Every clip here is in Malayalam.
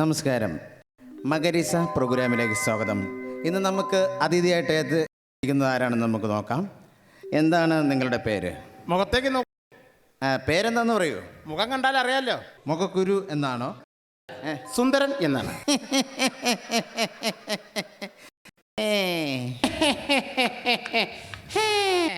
നമസ്കാരം. മകരിസ പ്രോഗ്രാമിലേക്ക് സ്വാഗതം. ഇന്ന് നമുക്ക് അതിഥിയായിട്ട് എത്തിയിരിക്കുന്നത് ആരാണെന്ന് നമുക്ക് നോക്കാം. എന്താണ് നിങ്ങളുടെ പേര്? മുഖത്തേക്ക് പേരെന്താന്ന് പറയൂ. മുഖം കണ്ടാൽ അറിയാലോ. മുഖക്കുരു എന്നാണോ? സുന്ദരൻ എന്നാണ്.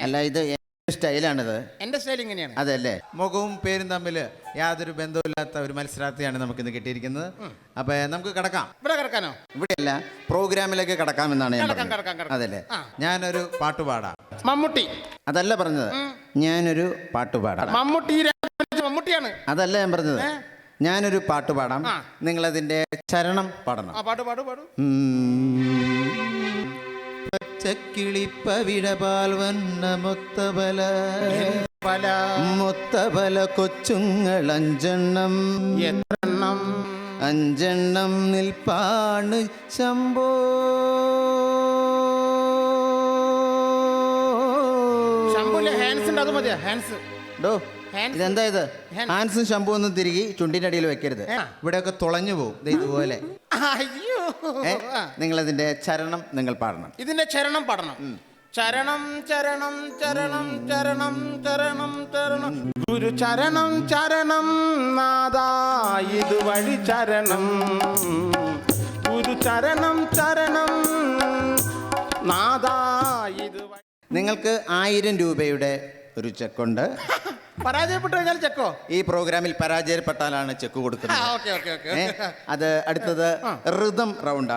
അല്ല ഇത് സ്റ്റൈലാണിത്. എന്റെ സ്റ്റൈൽ ഇങ്ങനെയാണ്. അതല്ലേ? മുഖവും പേരും തമ്മിൽ യാതൊരു ബന്ധവുമില്ലാത്ത ഒരു മത്സരാർത്ഥിയാണ് നമുക്ക് ഇന്ന് കിട്ടിയിരിക്കുന്നത് അപ്പൊ നമുക്ക് കടക്കാം. ഇവിടെ കിടക്കാനോ? ഇവിടെയല്ല പ്രോഗ്രാമിലേക്ക് കടക്കാമെന്നാണ് ഞാൻ കടക്കാം, പറഞ്ഞത്. കടക്കാം, കടക്കാം. അതല്ലേ? ആ. ഞാനൊരു പാട്ട് പാടാം. മമ്മൂട്ടി. അതല്ല പറഞ്ഞത്. ഞാനൊരു പാട്ട് പാടാം. മമ്മൂട്ടി മമ്മൂട്ടിയാണ്. അതല്ല ഞാൻ പറഞ്ഞത്. ഞാനൊരു പാട്ട് പാടാം. ആ. ചരണം പാടണം. ആ പാട്ട് പാടു പാടു. പച്ചക്കിളിപ്പവിടപാൽ വന്ന മുത്തബല. പല. മുത്തബല കൊച്ചുങ്ങൾ അഞ്ചെണ്ണം. എത്രണ്ണം? അഞ്ചെണ്ണം നിൽപ്പാണ് ശംഭോ. ശമ്പൂല്ലേ ഹാൻസ് ഉണ്ട് അത് മതിയാ? ഹാൻസ് ഡോ. ഇതെന്താ ഇത്? ഹാൻസ്. ഷംപൂ ഒന്നും തിരികെ ചുണ്ടിന്റെ അടിയിൽ വെക്കരുത്. ഇവിടെ ഇവിടെയൊക്കെ തുളഞ്ഞു പോകും. ഇതുപോലെ. അയ്യോ. നിങ്ങൾ ആ. ചരണം നിങ്ങൾ പാടണം. ഇതിന്റെ ചരണം പാടണം. ചരണം ചരണം ചരണം ചരണം ചരണം ചരണം. ഗുരു ചരണം ചരണം നാദാ ഇതുവഴി ചരണം. ഗുരു ചരണം ചരണം നാദാ ഇതുവഴി. നിങ്ങൾക്ക് ആയിരം രൂപയുടെ ഒരു ചെക്കുണ്ട്. പരാജയപ്പെട്ടു കഴിഞ്ഞാൽ ചെക്കോ? ഈ പ്രോഗ്രാമിൽ പരാജയപ്പെട്ടാലാണ് ചെക്ക് കൊടുക്കുന്നത്. Okay okay okay. അത് അടുത്തത് ഋതം റൗണ്ട്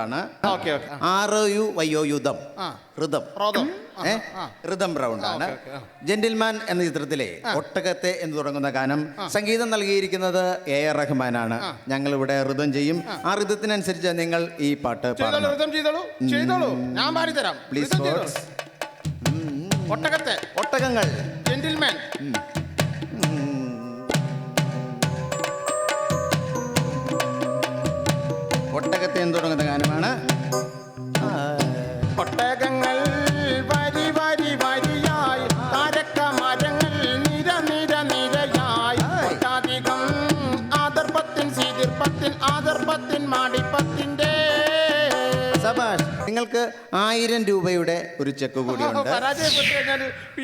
ഓക്കെ ഓക്കെ. ആറ് യു വയ്യോ യുദ്ധം ആ. ഋതം. റോദം ഏ ഋതം റൗണ്ടാണ്. ആണ് ഓക്കെ, ജെന്റിൽമാൻ എന്ന ചിത്രത്തിലെ ഒട്ടകത്തെ എന്ന് തുടങ്ങുന്ന ഗാനം സംഗീതം നൽകിയിരിക്കുന്നത് എ ആർ റഹ്മാനാണ്. ഞങ്ങൾ ഇവിടെ ഋതം ചെയ്യും. ആ. ഋതത്തിനനുസരിച്ച് നിങ്ങൾ ഈ പാട്ട് ചെയ്തോളൂ പാടണം. ഋതം ചെയ്തോളൂ ചെയ്തോളൂ. ഞാൻ പാടിത്തരാം പ്ലീസ് ഋതം ചെയ്തോളൂ. ഒട്ടകത്തെ. ഒട്ടകങ്ങൾ. ജെന്റിൽമാൻ. ഒട്ടകത്തെ എന്ന് തുടങ്ങുന്ന ഗാനമാണ് ഒട്ടകങ്ങൾ വരി വരി വരിയായി താരക്ക മരങ്ങൾ നിര നിര നിരയായി. ഒട്ടധികം സീതിർപ്പത്തിൽ ആദർപ്പത്തിൻ നിങ്ങൾക്ക് ആയിരം രൂപയുടെ ഒരു ചെക്ക് കൂടിയുണ്ട്.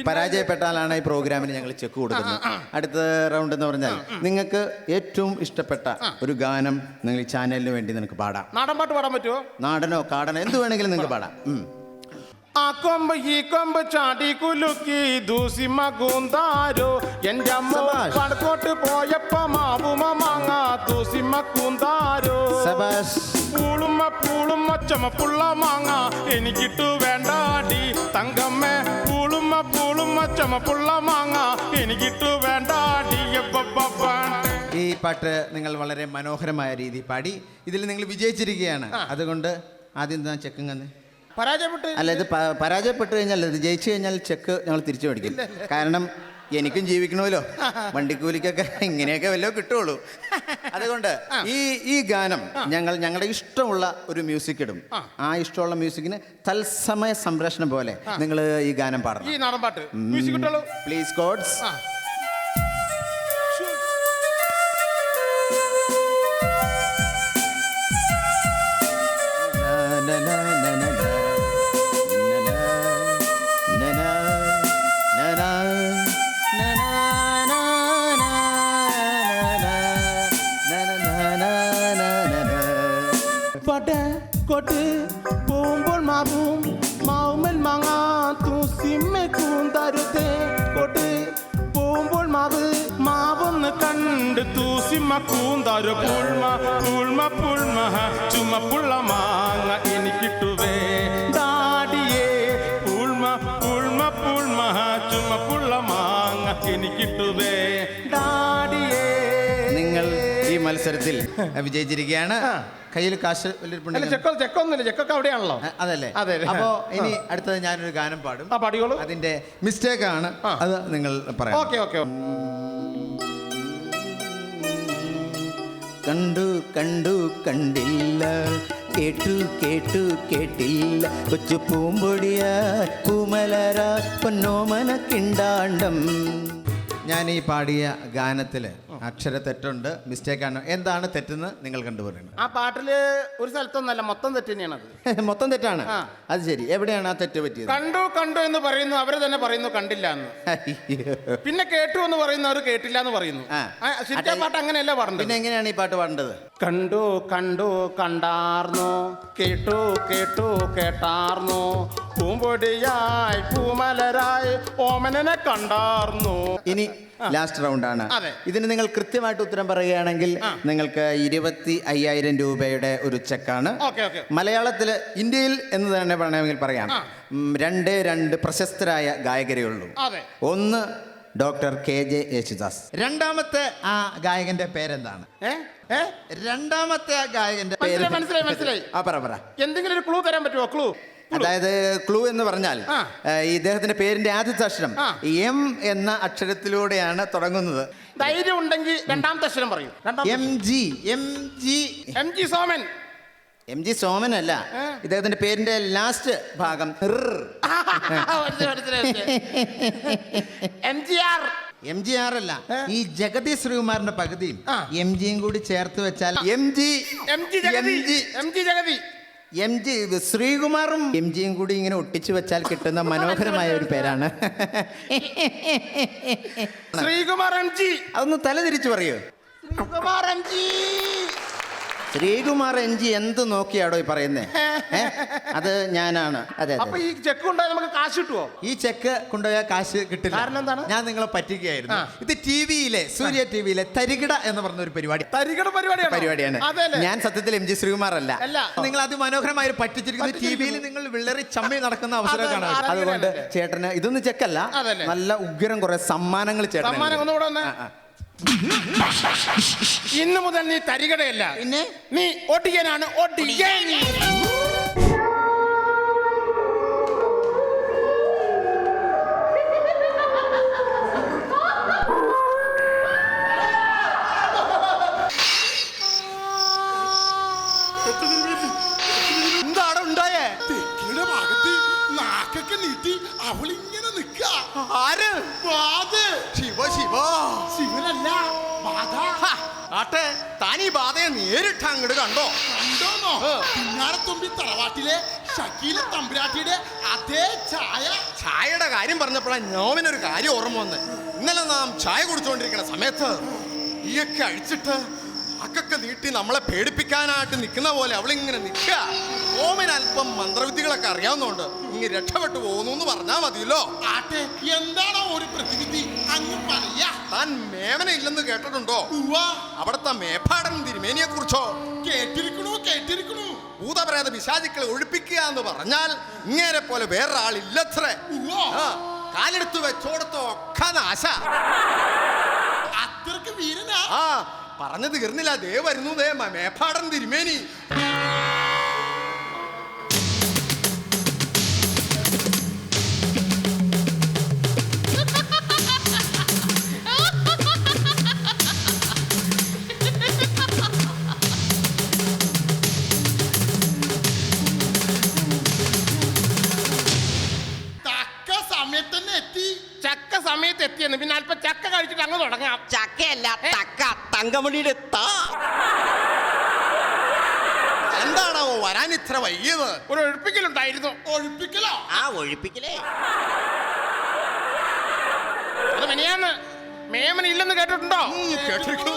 പരാജയപ്പെട്ടാലാണ് ഈ പ്രോഗ്രാമിന് ഞങ്ങൾ ചെക്ക് കൊടുക്കുന്നത്. അടുത്ത റൗണ്ട് എന്ന് പറഞ്ഞാൽ നിങ്ങൾക്ക് ഏറ്റവും ഇഷ്ടപ്പെട്ട ഒരു ഗാനം നിങ്ങൾ ഈ ചാനലിന് വേണ്ടി നിനക്ക് പാടാം. നാടൻ പാട്ട് പാടാൻ പറ്റുമോ നാടനോ കാടനോ എന്ത് വേണമെങ്കിലും നിങ്ങൾക്ക് പാടാം. ആ കൊമ്പ് ഈ കൊമ്പ് ചാടി കുലുക്കി ദൂസിമ കൂന്താരോ എന്റെ അമ്മ പടക്കോട്ട് പോയപ്പ മാവുമ മാങ്ങ ദൂസിമ കൂന്താരോ പൂളുമ്മ പൂളുമ്മ ചുമപ്പുള്ള മാങ്ങ എനിക്കിട്ടു വേണ്ടാടി. തങ്കമ്മ പൂളുമ്മ പൂളുമ്മ ചുമപ്പുള്ള മാങ്ങ എനിക്കിട്ടു വേണ്ടാടി. ഈ പാട്ട് നിങ്ങൾ വളരെ മനോഹരമായ രീതി പാടി. ഇതിൽ നിങ്ങൾ വിജയിച്ചിരിക്കുകയാണ്. അതുകൊണ്ട് ആദ്യം തന്നെ പരാജയപ്പെട്ട് അല്ല ഇത് പരാജയപ്പെട്ടു കഴിഞ്ഞാൽ ഇത് ജയിച്ചു കഴിഞ്ഞാൽ ചെക്ക് ഞങ്ങൾ തിരിച്ചു മേടിക്കും. കാരണം എനിക്കും ജീവിക്കണമല്ലോ. വണ്ടിക്കൂലിക്കൊക്കെ ഇങ്ങനെയൊക്കെ വല്ലതും കിട്ടുള്ളൂ. അതുകൊണ്ട് ഈ ഈ ഗാനം ഞങ്ങൾ ഞങ്ങളുടെ ഇഷ്ടമുള്ള ഒരു മ്യൂസിക് ഇടും. ആ. ഇഷ്ടമുള്ള മ്യൂസിക്കിന് തത്സമയ സംരക്ഷണം പോലെ നിങ്ങൾ ഈ ഗാനം പാടണം. പ്ലീസ് കോഡ്സ് കോട്ട് കൊട്ട് മാവും മാവുമൽ മാങ്ങ തൂസിമ്മ കൂന്തരുതേ കോട്ട് പോകുമ്പോൾ മാവ് മാവൊന്ന് കണ്ട് ചുമപ്പുള്ള മാങ്ങ എനിക്കിട്ടുവേ ഡാഡിയേ പുൾമ പുൾമ പുൾമ ചുമപ്പുള്ള മാങ്ങ എനിക്കിട്ടുവേ മത്സരത്തിൽ വിജയിച്ചിരിക്കുകയാണ്. കയ്യിൽ കാശ് ചെക്കോ ചെക്കൊന്നുമില്ല ചെക്കൊക്കെ അവിടെയാണല്ലോ. അതല്ലേ? അതെ. അപ്പോ ഇനി അടുത്തത് ഞാനൊരു ഗാനം പാടും. ആ പാടിയോളൂ അതിന്റെ മിസ്റ്റേക്ക് ആണ് അത് നിങ്ങൾ പറയാം. ഓക്കെ ഓക്കെ കണ്ടു കണ്ടു കണ്ടില്ല. കേട്ടു കേട്ടു കേട്ടില്ല. കൊച്ചു പൂമ്പൊടിയ പൂമലര പൊന്നോമന കിണ്ടാണ്ടം ഞാൻ ഈ പാടിയ ഗാനത്തിൽ അക്ഷര തെറ്റുണ്ട് മിസ്റ്റേക്ക് ആണ്. എന്താണ് തെറ്റെന്ന് നിങ്ങൾ കണ്ടുപറയുന്നത്? ആ പാട്ടിൽ ഒരു സ്ഥലത്തൊന്നല്ല മൊത്തം തെറ്റ് തന്നെയാണ് മൊത്തം തെറ്റാണ്? ആ. അത് ശരി. എവിടെയാണ് ആ തെറ്റ് പറ്റിയത്? കണ്ടു കണ്ടു എന്ന് പറയുന്നു അവർ തന്നെ പറയുന്നു കണ്ടില്ല എന്ന്. അയ്യോ. പിന്നെ കേട്ടു എന്ന് പറയുന്നു അവർ കേട്ടില്ല എന്ന് പറയുന്നു. ആ. ആ, ശരിക്കും പാട്ട് അങ്ങനെയല്ല പറഞ്ഞത് പിന്നെ എങ്ങനെയാണ് ഈ പാട്ട് പാടേണ്ടത്? കണ്ടു കണ്ടു കണ്ടാർന്നു. കേട്ടു കേട്ടു കേട്ടാർന്നു. പൂമ്പൊടിയായി പൂമലരായി ഓമനനെ കണ്ടാർന്നു. ഇനി ലാസ്റ്റ് റൗണ്ടാണ് ഇതിന് നിങ്ങൾ കൃത്യമായിട്ട് ഉത്തരം പറയുകയാണെങ്കിൽ നിങ്ങൾക്ക് ഇരുപത്തി അയ്യായിരം രൂപയുടെ ഒരു ചെക്കാണ്. മലയാളത്തിൽ ഇന്ത്യയിൽ എന്ന് തന്നെ പറയണമെങ്കിൽ പറയാം. രണ്ട് രണ്ട് പ്രശസ്തരായ ഗായകരേ ഉള്ളൂ. ഒന്ന് ഡോക്ടർ കെ ജെ യേശുദാസ്. രണ്ടാമത്തെ ആ ഗായകന്റെ പേരെന്താണ്? ഏ? ഏ? രണ്ടാമത്തെ ഗായകന്റെ പേര്. മനസ്സിലായി, മനസ്സിലായി. ആ പറ പറ. എന്തെങ്കിലും ഒരു ക്ലൂ തരാൻ പറ്റുമോ ക്ലൂ അതായത് ക്ലൂ എന്ന് പറഞ്ഞാൽ ഈ ഇദ്ദേഹത്തിന്റെ പേരിന്റെ ആദ്യത്തെ അക്ഷരം എം എന്ന അക്ഷരത്തിലൂടെയാണ് തുടങ്ങുന്നത്. ധൈര്യം ഉണ്ടെങ്കിൽ രണ്ടാമത്തെ അക്ഷരം പറയൂ. M G M G. M G Soman. M G Soman അല്ല? ഇദ്ദേഹത്തിന്റെ പേരിന്റെ ലാസ്റ്റ് ഭാഗം M G R. M G R അല്ല ഈ ജഗതി ശ്രീകുമാറിന്റെ പകുതിയും. എം ജിയും കൂടി ചേർത്ത് വെച്ചാൽ M G M G M G Jagathy. M G ശ്രീകുമാറും M ജിയും കൂടി ഇങ്ങനെ ഒട്ടിച്ചു വെച്ചാൽ കിട്ടുന്ന മനോഹരമായ ഒരു പേരാണ്. Sreekumar M G. അതൊന്ന് തല തിരിച്ചു പറയൂ. Sreekumar M G. Sreekumar N G എന്ത് നോക്കിയാടോ ഈ പറയുന്നേ? ഏ? അത് ഞാനാണ്. അതെ അപ്പൊ ഈ ചെക്ക് കൊണ്ടുപോയി നമുക്ക് കാശ് കിട്ടുവോ? ഈ ചെക്ക് കൊണ്ടുപോയാൽ കാശ് കിട്ടില്ല. കാരണം എന്താണ്? ഞാൻ നിങ്ങളെ പറ്റിക്കുകയായിരുന്നു. ആ. ഇത് ടി വിയിലെ സൂര്യ ടി വിയിലെ തരികിട എന്ന് പറഞ്ഞ ഒരു പരിപാടി. തരികട പരിപാടിയാണ്? പരിപാടിയാണ്. ഞാൻ സത്യത്തിൽ എം ജി ശ്രീകുമാർ അല്ല. അല്ല. നിങ്ങൾ അതിമനോഹരമായി പറ്റിച്ചിരിക്കുന്നത് ടി വിയിൽ നിങ്ങൾ വിള്ളറി ചമ്മി നടക്കുന്ന അവസരം അതെ, കാണാം. അതെ, അതുകൊണ്ട് അതെ. ചേട്ടന് ഇതൊന്നും ചെക്കല്ല. അതല്ലേ. നല്ല ഉഗ്രം കുറെ സമ്മാനങ്ങൾ ചേട്ടൻ സമ്മാനം ഒന്നുകൂടെ. ഇന്ന് മുതൽ നീ തരികടയല്ല. പിന്നെ? നീ ഒടിയനാണ് ഒടിയൻ. നാക്കൊക്കെ നീട്ടി അവളിങ്ങനെ നിക്ക. ആര്? ശിവ ശിവ. ശിവനല്ല ബാധ. ആട്ടെ താൻ ഈ ബാധയെ നേരിട്ട് അങ്ങോട്ട് കണ്ടോ? കണ്ടോന്നോ? പിന്നാരത്തുമ്പി തറവാട്ടിലെ ഷക്കീല തമ്പുരാട്ടിയുടെ അതേ ചായ. ചായയുടെ കാര്യം പറഞ്ഞപ്പോഴാണ് നോമിനൊരു കാര്യം ഓർമ്മ വന്ന്. ഇന്നലെ നാം ചായ കുടിച്ചുകൊണ്ടിരിക്കുന്ന സമയത്ത് ഈയൊക്കെ അഴിച്ചിട്ട് അക്കൊക്കെ നീട്ടി നമ്മളെ പേടിപ്പിക്കാനായിട്ട് നിൽക്കുന്ന പോലെ അവളിങ്ങനെ നിൽക്കുക. ഓമിന് അല്പം മന്ത്രവിദ്യകളൊക്കെ അറിയാവുന്നതുകൊണ്ട് ഇങ്ങനെ രക്ഷപ്പെട്ടു പോകുന്നു എന്ന് പറഞ്ഞാൽ മതിയല്ലോ. ആട്ടെ എന്താണോ ഒരു പ്രതിവിധി? അങ്ങ് പറയാ. താൻ മേമന ഇല്ലെന്ന് കേട്ടിട്ടുണ്ടോ? അവിടുത്തെ മേപ്പാടൻ തിരുമേനിയെ കുറിച്ചോ കേട്ടിരിക്കണു കേട്ടിരിക്കണു. ഭൂതപ്രേത പിശാചുക്കളെ ഒഴിപ്പിക്കുക എന്ന് പറഞ്ഞാൽ ഇങ്ങേരെ പോലെ വേറൊരാളില്ലത്രേ. കാലെടുത്ത് വെച്ചോടത്തോ ഒക്കെ നാശ. പറഞ്ഞു തീർന്നില്ല. ദേ വരുന്നു ദേ മേപ്പാടൻ തിരുമേനി. എത്തിയെന്ന് പിന്നെ അല്പം ചക്ക കഴിച്ചിട്ട് അങ്ങ് തുടങ്ങാം. ചക്കയല്ല തക്ക തങ്കമണിയുടെ താ. എന്താണോ വരാൻ ഇത്ര വൈകിയത്? ഒരു ഒഴിപ്പിക്കലുണ്ടായിരുന്നു. ഒഴിപ്പിക്കലോ? ആ ഒഴിപ്പിക്കലേ. അത് മിനിയാന്ന് മേമന ഇല്ലെന്ന് കേട്ടിട്ടുണ്ടോ?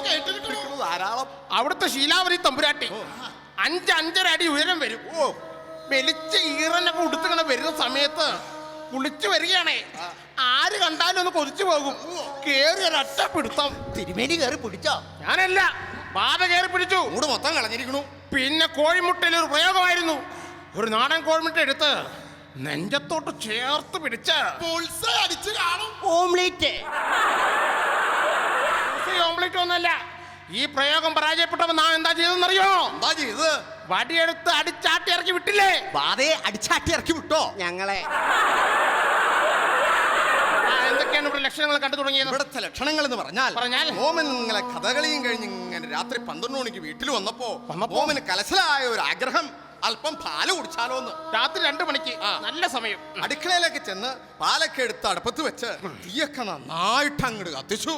കേട്ടിരിക്കുന്നു ധാരാളം. അവിടുത്തെ ശീലാവതി തമ്പുരാട്ടി അഞ്ച് അഞ്ചര അടി ഉയരം വരും. ഓ. വെളിച്ച ഈറനൊക്കെ ഉടുത്തിങ്ങനെ വരുന്ന സമയത്ത് കുളിച്ചു വരികയാണേ. ആര് കണ്ടാലും ഒന്ന് കൊതിച്ചു പോകും. കേറി ഒരൊറ്റ പിടുത്തം. തിരുമേനി കയറി പിടിച്ചോ? ഞാനല്ല. ബാധ കയറി പിടിച്ചു. കൂടെ മൊത്തം കളഞ്ഞിരിക്കുന്നു. പിന്നെ കോഴിമുട്ടയിൽ ഒരു പ്രയോഗമായിരുന്നു. ഒരു നാടൻ കോഴിമുട്ട എടുത്ത് നെഞ്ചത്തോട്ട് ചേർത്ത് പിടിച്ച് അടിച്ചു കാണും. ഓംലേറ്റ്. ഓംലെറ്റ് ഒന്നല്ല. ഈ പ്രയോഗം പരാജയപ്പെട്ടപ്പോ നാം എന്താ ചെയ്തെന്നറിയോ എന്താ ചെയ്ത് വടിയെടുത്ത് അടിച്ചാട്ടി ഇറക്കി വിട്ടില്ലേ? ബാധയെ അടിച്ചാട്ടി ഇറക്കി വിട്ടോ? ഞങ്ങളെ. ആ, എന്തൊക്കെയാണ് ഇവിടെ ലക്ഷണങ്ങൾ കണ്ടു തുടങ്ങിയത്? ഇവിടുത്തെ ലക്ഷണങ്ങൾ എന്ന് പറഞ്ഞാൽ പറഞ്ഞാൽ? ഓമൻ നിങ്ങളെ കഥകളിയും കഴിഞ്ഞ് ഇങ്ങനെ രാത്രി പന്ത്രണ്ട് മണിക്ക് വീട്ടിൽ വന്നപ്പോ വന്നപ്പോ? മോമന് കലശലായ ഒരു ആഗ്രഹം അല്പം പാൽ കുടിച്ചാലോ എന്ന് രാത്രി രണ്ടു മണിക്ക് നല്ല സമയം. അടുക്കളയിലേക്ക് ചെന്ന് പാലൊക്കെ എടുത്ത് അടുപ്പത്ത് വെച്ച് തീയൊക്കെ നന്നായിട്ട് അങ്ങോട്ട് കത്തിച്ചു.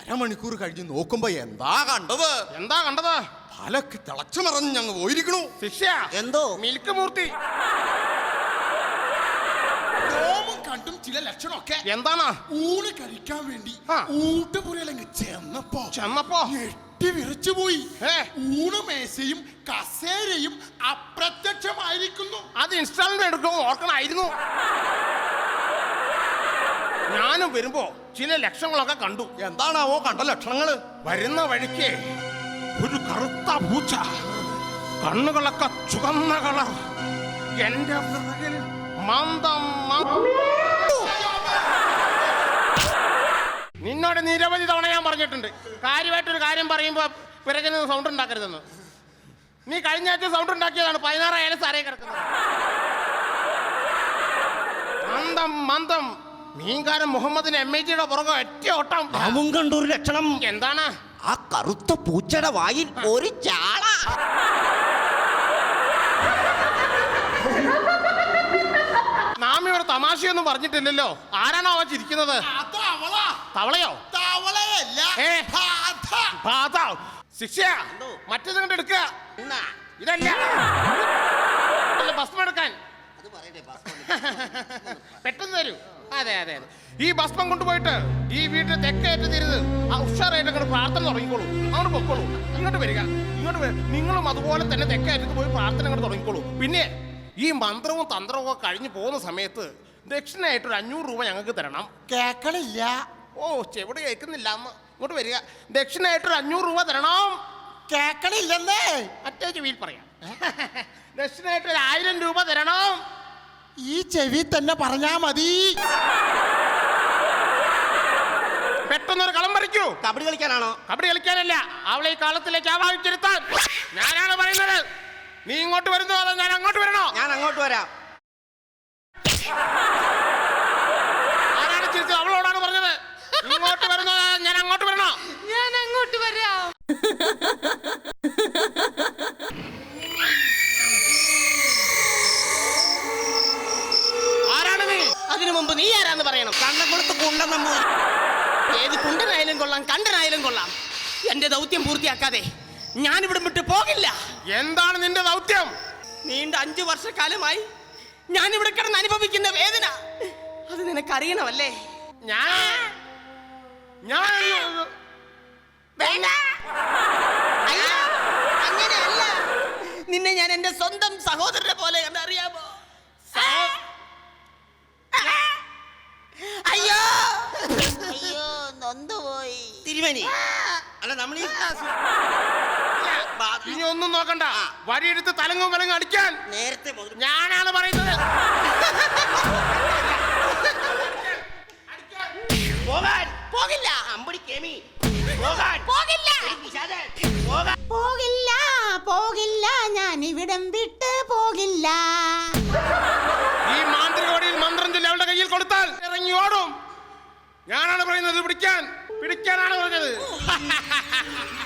അരമണിക്കൂർ കഴിഞ്ഞ് നോക്കുമ്പോ എന്താ കണ്ടത്? എന്താ കണ്ടത്? പാലൊക്കെ തിളച്ചു മറന്ന് ഞങ്ങൾ പോയിരിക്കണു. ശിക്ഷ എന്തോ? മിൽക്ക് മൂർത്തി രോമം കണ്ടും ചില ലക്ഷണമൊക്കെ എന്താണ്? ഊണ് കഴിക്കാൻ വേണ്ടി. ഊട്ടുപുരയിലങ്ങ് ചെന്നപ്പോ ചെന്നപ്പോ? ഞെട്ടി വിറച്ചു പോയി. ഊണ് മേശയും കസേരയും അപ്രത്യക്ഷമായിരിക്കുന്നു. അത് ഇൻസ്റ്റാൾമെന്റ് എടുക്കുമോ ഓർക്കണായിരുന്നു. ഞാനും വരുമ്പോ ചില ലക്ഷണങ്ങളൊക്കെ കണ്ടു. എന്താണാവോ കണ്ട ലക്ഷണങ്ങൾ? വരുന്ന വഴിക്ക് ഒരു കറുത്ത പൂച്ച. കണ്ണുകളൊക്കെ ചുവന്ന കളർ എന്റെ മന്ദം നിന്നോട് നിരവധി തവണ ഞാൻ പറഞ്ഞിട്ടുണ്ട്. കാര്യമായിട്ടൊരു കാര്യം പറയുമ്പോൾ പിറകിൽ നിന്ന് സൗണ്ട് ഉണ്ടാക്കരുതെന്ന്. നീ കഴിഞ്ഞ ആഴ്ച സൗണ്ട് ഉണ്ടാക്കിയതാണ്. പതിനാറായാലും സാറേ കിടക്കുന്നത്. മന്ദം മന്ദം. മീൻകാരൻ മുഹമ്മദിന് എം എ ജിയുടെ പുറകെ ഒറ്റ ഓട്ടം. അവൻ കണ്ടൊരു ലക്ഷണം. എന്താണ്? ആ കറുത്ത പൂച്ചയുടെ വായിൽ ഒരു ചാള. നാം ഇവിടെ തമാശയൊന്നും പറഞ്ഞിട്ടില്ലല്ലോ. ആരാണോ അവ ചിരിക്കുന്നത്? തവളയോ? തവളയല്ല ശിക്ഷയാ. മറ്റേത് കണ്ട് എടുക്കുക. ഇതല്ല. അല്ല, ഭസ്മം. എടുക്കാൻ പെട്ടെന്ന് തരൂ. അതെ അതെ അതെ. ഈ ഭസ്മം കൊണ്ടുപോയിട്ട് ഈ വീട്ടിൽ തെക്കേറ്റ് തിരുത്. ആ ഉഷാറായിട്ട് അങ്ങോട്ട് പ്രാർത്ഥന തുടങ്ങിക്കോളൂ. അങ്ങോട്ട് പൊക്കോളൂ. ഇങ്ങോട്ട് വരിക. ഇങ്ങോട്ട് വരിക നിങ്ങളും അതുപോലെ തന്നെ തെക്കേറ്റത്ത് പോയി പ്രാർത്ഥന അങ്ങോട്ട് തുടങ്ങിക്കോളൂ. പിന്നെ ഈ മന്ത്രവും തന്ത്രവും ഒക്കെ കഴിഞ്ഞ് പോകുന്ന സമയത്ത് ദക്ഷിണയായിട്ട് ഒരു അഞ്ഞൂറ് രൂപ ഞങ്ങൾക്ക് തരണം. കേക്കണില്ല. ഓ ചെവിടെ കേൾക്കുന്നില്ല. എന്ന് ഇങ്ങോട്ട് വരിക. ദക്ഷിണയായിട്ട് ഒരു അഞ്ഞൂറ് രൂപ തരണം. കേക്കണില്ലെന്നേ. മറ്റേ ചെവിയിൽ പറയാം. ദക്ഷിണയായിട്ട് ഒരു ആയിരം രൂപ തരണം. ഈ ചെവി തന്നെ പറഞ്ഞാ മതി. പെട്ടെന്നൊരു കളം പറിക്കൂ. കബഡി കളിക്കാനാണോ? കബഡി കളിക്കാനല്ല അവളെ ഈ കാലത്തിലേക്ക് ആവാഹിച്ചിരുത്താൻ. ഞാനാണ് പറയുന്നത്. നീ ഇങ്ങോട്ട് വരുന്നോ അതോ ഞാൻ അങ്ങോട്ട് വരണോ? ഞാൻ അങ്ങോട്ട് വരാം. അതിനു മുമ്പ് നീ ആരാന്ന് പറയണം. കണ്ണക്കുളത്ത് കുണ്ടൻ നമ്പൂതിരി ഏത് കുണ്ടനായാലും കൊള്ളാം കണ്ടനായാലും കൊള്ളാം. എന്റെ ദൗത്യം പൂർത്തിയാക്കാതെ ഞാൻ ഇവിടെ വിട്ട് പോകില്ല. എന്താണ് നിന്റെ ദൗത്യം? നീണ്ട അഞ്ചു വർഷക്കാലമായി ഞാൻ ഇവിടെ കിടന്ന് അനുഭവിക്കുന്ന വേദന. അത് നിനക്കറിയണമല്ലേ? ഞാൻ ഞാൻ വേണ്ട. അയ്യോ, അങ്ങനെയല്ല. നിന്നെ ഞാൻ എന്റെ സ്വന്തം സഹോദരനെ പോലെ കണ്ടറിയാമോ? അയ്യോ. അയ്യോ നൊന്തുപോയി തിരുമണി അല്ല നമ്മൾ ഇനി ഒന്നും നോക്കണ്ട. വരിയെടുത്ത് തലങ്ങും വിലങ്ങും അടിക്കാൻ. നേരത്തെ മുതൽ ഞാനാണ് പറയുന്നത്. പോകാൻ. പോകില്ല. അമ്പടി കേമി. പോകാൻ. പോകില്ല. പോകില്ല പോകില്ല. ഞാൻ ഇവിടം വിട്ട് പോകില്ല. ഞാനാണ് പറയുന്നത് പിടിക്കാൻ. പിടിക്കാനാണ് പറഞ്ഞത്.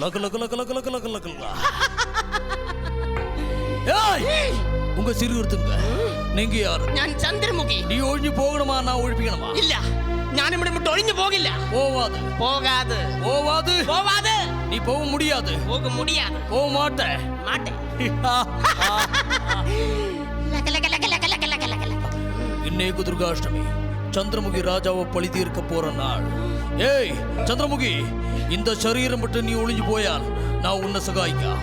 Luck luck luck luck luck luck luck luck. ஏய் உங்க சிறுவருத்துங்க நீங்க யாரு ഞാൻ ചന്ദ്രമുഖി நீ ஒழிஞ்சு போகணுமா நான் ஒழிப்பிக்கணுமா ഇല്ല ഞാൻ ഇവിടെ വിട്ട് ഒഴിഞ്ഞു പോകില്ല போவாது പോകാതെ போவாது പോവാതെ நீ போக முடியாது പോക മുടിയാതെ போக மாட்ட മാട്ടെ இன்னைக்கு துர்காஷ்டமி சந்திரமுகி ராஜாவை பழி தீர்க்க போற நாள் ഏയ് ചന്ദ്രമുഖി ഇന്ത ശരീരം விட்டு നീ ഒളിഞ്ഞു പോയാൽ നാ ഉന്നെ സഹായിക്കാം.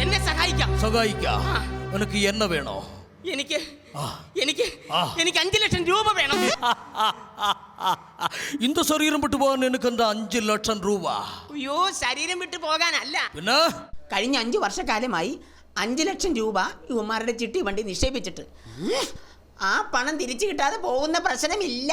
എന്നെ സഹായിക്കാം. സഹായിക്കാം. നിനക്ക് എന്നെ വേണോ? എനിക്ക് എനിക്ക് എനിക്ക് അഞ്ചു ലക്ഷം രൂപ വേണം. இந்த ശരീരം വിട്ടു പോകാൻ എനിക്ക് എന്താ അഞ്ച് ലക്ഷം രൂപ? അയ്യോ ശരീരം വിട്ടു പോകാനല്ല. പിന്നെ? കഴിഞ്ഞ അഞ്ചു വർഷക്കാലമായി അഞ്ചു ലക്ഷം രൂപ യുവമാരുടെ ചിട്ടി വണ്ടി നിക്ഷേപിച്ചിട്ട്. ആ പണം തിരിച്ചു കിട്ടാതെ പോകുന്ന പ്രശ്നമില്ല.